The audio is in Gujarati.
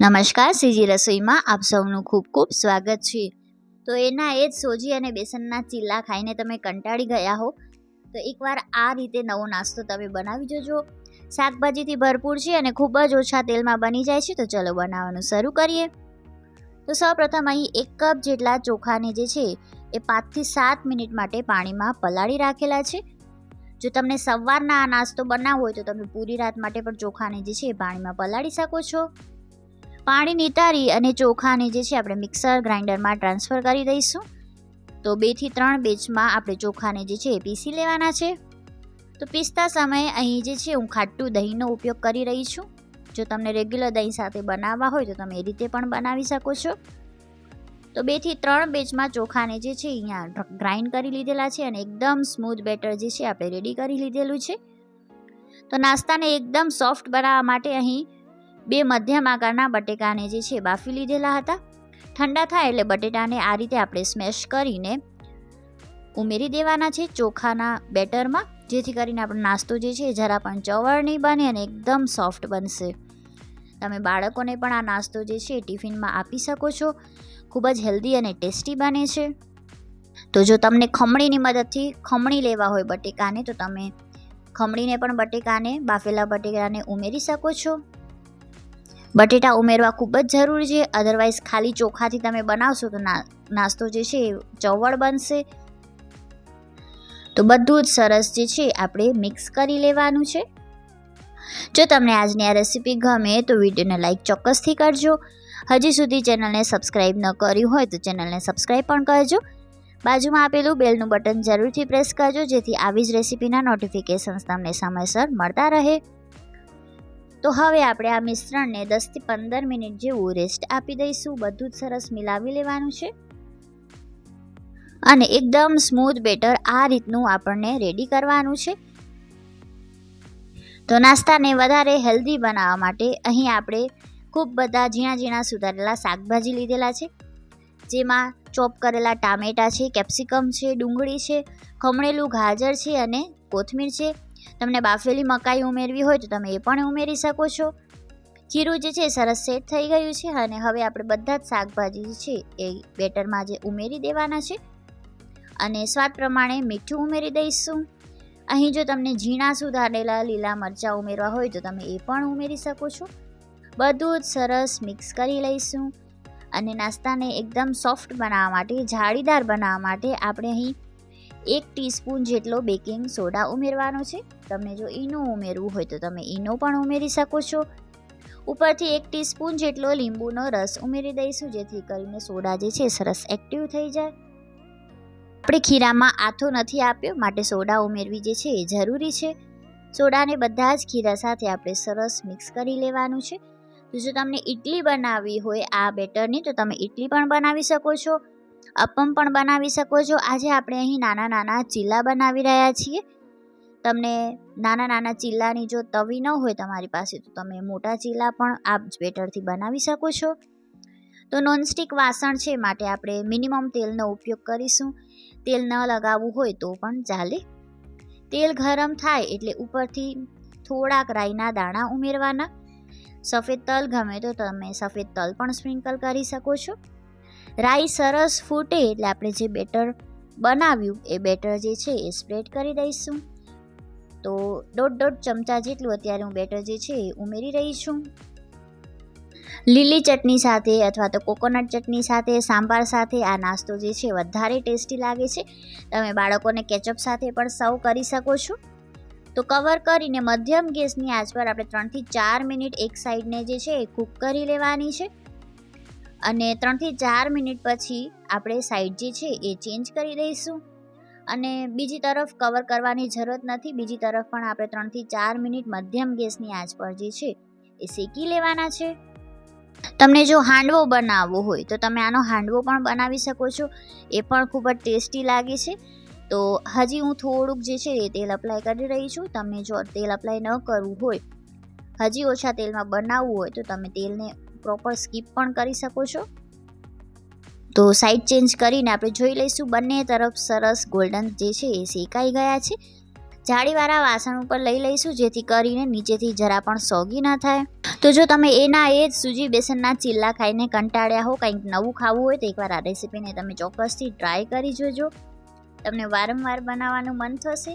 નમસ્કાર સીજી રસોઈમાં આપ સૌનું ખૂબ ખૂબ સ્વાગત છે. તો એના એ જ સોજી અને બેસનના ચીલા ખાઈને તમે કંટાળી ગયા હો. તો એકવાર આ રીતે નવો નાસ્તો તમે બનાવી જોજો. શાકભાજીથી ભરપૂર છે અને ખૂબ જ ઓછા તેલમાં બની જાય છે, તો ચલો બનાવવાનું શરૂ કરીએ. તો સૌપ્રથમ અહીં એક કપ જેટલા ચોખાને જે છે, એ પાંચથી સાત મિનિટ માટે પાણીમાં પલાળી રાખેલા છે. જો તમને સવારના આ નાસ્તો બનાવવો હોય, તો તમે પૂરી રાત માટે પણ ચોખાને જે છે, એ પાણીમાં પલાળી શકો છો. પાણી નિતારી અને ચોખાને જે છે આપણે મિક્સર ગ્રાઇન્ડરમાં ટ્રાન્સફર કરી દઈશું. તો બેથી ત્રણ બેચમાં આપણે ચોખાને જે છે એ પીસી લેવાના છે. તો પીસતા સમયે અહીં જે છે હું ખાટું દહીંનો ઉપયોગ કરી રહી છું. જો તમને રેગ્યુલર દહીં સાથે બનાવવા હોય તો તમે એ રીતે પણ બનાવી શકો છો. તો બેથી ત્રણ બેચમાં ચોખાને જે છે અહીંયા ગ્રાઇન્ડ કરી લીધેલા છે અને એકદમ સ્મૂથ બેટર જે છે આપણે રેડી કરી લીધેલું છે. તો નાસ્તાને એકદમ સોફ્ટ બનાવવા માટે અહીં બે મધ્યમ આકારના બટેકાને જે છે બાફી લીધેલા હતા. ઠંડા થાય એટલે બટેટાને આ રીતે આપણે સ્મેશ કરીને ઉમેરી દેવાના છે ચોખાના બેટરમાં, જેથી કરીને આપણો નાસ્તો જે છે જરા પણ ચવળ નહીં બને અને એકદમ સોફ્ટ બનશે. તમે બાળકોને પણ આ નાસ્તો જે છે ટિફિનમાં આપી શકો છો. ખૂબ જ હેલ્ધી અને ટેસ્ટી બને છે. તો જો તમને ખમણીની મદદથી ખમણી લેવા હોય બટેકાને, તો તમે ખમણીને પણ બટેકાને, બાફેલા બટેકાને ઉમેરી શકો છો. બટેટા ઉમેરવા ખૂબ જ જરૂરી છે. અધરવાઇઝ ખાલી ચોખાથી તમે બનાવશો તો નાસ્તો જે છે એ ચવળ બનશે. તો બધું જ સરસ જે છે આપણે મિક્સ કરી લેવાનું છે. જો તમને આજની આ રેસીપી ગમે તો વિડીયોને લાઇક ચોક્કસથી કરજો. હજી સુધી ચેનલને સબસ્ક્રાઈબ ન કર્યું હોય તો ચેનલને સબસ્ક્રાઈબ પણ કરજો. બાજુમાં આપેલું બેલનું બટન જરૂરથી પ્રેસ કરજો જેથી આવી જ રેસીપીના નોટિફિકેશન્સ તમને સમયસર મળતા રહે. તો હવે આપણે આ મિશ્રણને દસથી પંદર મિનિટ જેવું રેસ્ટ આપી દઈશું. બધું જ સરસ મિલાવી લેવાનું છે. અને એકદમ સ્મૂથ બેટર આ રીતનું આપણને રેડી કરવાનું છે. તો નાસ્તાને વધારે હેલ્ધી બનાવવા માટે અહીં આપણે ખૂબ બધા ઝીણા ઝીણા સુધારેલા શાકભાજી લીધેલા છે. જેમાં ચોપ કરેલા ટામેટા છે, કેપ્સિકમ છે, ડુંગળી છે, ખમણેલું ગાજર છે અને કોથમીર છે. તમને બાફેલી મકાઈ ઉમેરવી હોય તો તમે એ પણ ઉમેરી શકો છો. ખીરું જે છે સરસ સેટ થઈ ગયું છે અને હવે આપણે બધા જ શાકભાજી છે એ બેટરમાં જે ઉમેરી દેવાના છે. અને સ્વાદ પ્રમાણે મીઠું ઉમેરી દઈશું. અહીં જો તમને ઝીણા સુધારેલા લીલા મરચાં ઉમેરવા હોય તો તમે એ પણ ઉમેરી શકો છો. બધું જ સરસ મિક્સ કરી લઈશું. અને નાસ્તાને એકદમ સોફ્ટ બનાવવા માટે, જાળીદાર બનાવવા માટે આપણે અહીં એક ટીસ્પૂન જેટલો બેકિંગ સોડા ઉમેરવાનો છે. તમને જો ઈનો ઉમેરવું હોય તો તમે ઈનો પણ ઉમેરી શકો છો. ઉપરથી એક ટીસ્પૂન જેટલો લીંબુનો રસ ઉમેરી દઈશું, જેથી કરીને સોડા જે છે સરસ એક્ટિવ થઈ જાય. આપણે ખીરામાં આથો નથી આપ્યો, માટે સોડા ઉમેરવી જે છે એ જરૂરી છે. સોડાને બધા જ ખીરા સાથે આપણે સરસ મિક્સ કરી લેવાનું છે. જો તમને ઇડલી બનાવવી હોય આ બેટરની, તો તમે ઇડલી પણ બનાવી શકો છો. અપમ પણ બનાવી શકો છો. આજે આપણે અહીં નાના નાના ચીલા બનાવી રહ્યા છીએ. તમને નાના નાના ચીલાની જો તવી ન હોય તમારી પાસે, તો તમે મોટા ચીલા પણ આ જ બેટરથી બનાવી શકો છો. તો નોનસ્ટિક વાસણ છે માટે આપણે મિનિમમ તેલનો ઉપયોગ કરીશું. તેલ ન લગાવવું હોય તો પણ ચાલે. તેલ ગરમ થાય એટલે ઉપરથી થોડાક રાઈના દાણા ઉમેરવાના. સફેદ તલ ગમે તો તમે સફેદ તલ પણ સ્પ્રિંકલ કરી શકો છો. રાઈ સરસ ફૂટે એટલે આપણે જે બેટર બનાવ્યું, એ બેટર જે છે એ સ્પ્રેડ કરી દઈશું. તો દોઢ દોઢ ચમચા જેટલું અત્યારે હું બેટર જે છે એ ઉમેરી રહી છું. લીલી ચટણી સાથે અથવા તો કોકોનટ ચટણી સાથે, સાંભાર સાથે, આ નાસ્તો જે છે વધારે ટેસ્ટી લાગે છે. તમે બાળકોને કેચઅપ સાથે પણ સર્વ કરી શકો છો. તો કવર કરીને મધ્યમ ગેસની આંચ પર આપણે ત્રણથી ચાર મિનિટ એક સાઈડને જે છે એ કૂક કરી લેવાની છે. અને ત્રણથી ચાર મિનિટ પછી આપણે સાઈડ જે છે એ ચેન્જ કરી દઈશું. અને બીજી તરફ કવર કરવાની જરૂરત નથી. બીજી તરફ પણ આપણે ત્રણથી ચાર મિનિટ મધ્યમ ગેસની આંચ પર જે છે એ શેકી લેવાના છે. તમને જો હાંડવો બનાવવો હોય તો તમે આનો હાંડવો પણ બનાવી શકો છો. એ પણ ખૂબ જ ટેસ્ટી લાગે છે. તો હજી હું થોડુંક જે છે એ તેલ અપ્લાય કરી રહી છું. તમને જો તેલ અપ્લાય ન કરવું હોય, હજી ઓછા તેલમાં બનાવવું હોય તો તમે તેલને પ્રોપર સ્કીપ પણ કરી શકો છો. તો સાઈડ ચેન્જ કરીને આપણે જોઈ લઈશું બંને તરફ સરસ ગોલ્ડન જે છે એ શેકાઈ ગયા છે. જાળીવાળા વાસણ ઉપર લઈ લઈશું જેથી કરીને નીચેથી જરા પણ સોગી ન થાય. તો જો તમે એના એ જ સૂજી બેસનના ચીલા ખાઈને કંટાળ્યા હો, કંઈક નવું ખાવું હોય તો એકવાર આ રેસીપીને તમે ચોક્કસથી ટ્રાય કરી જોજો. તમને વારંવાર બનાવવાનું મન થશે.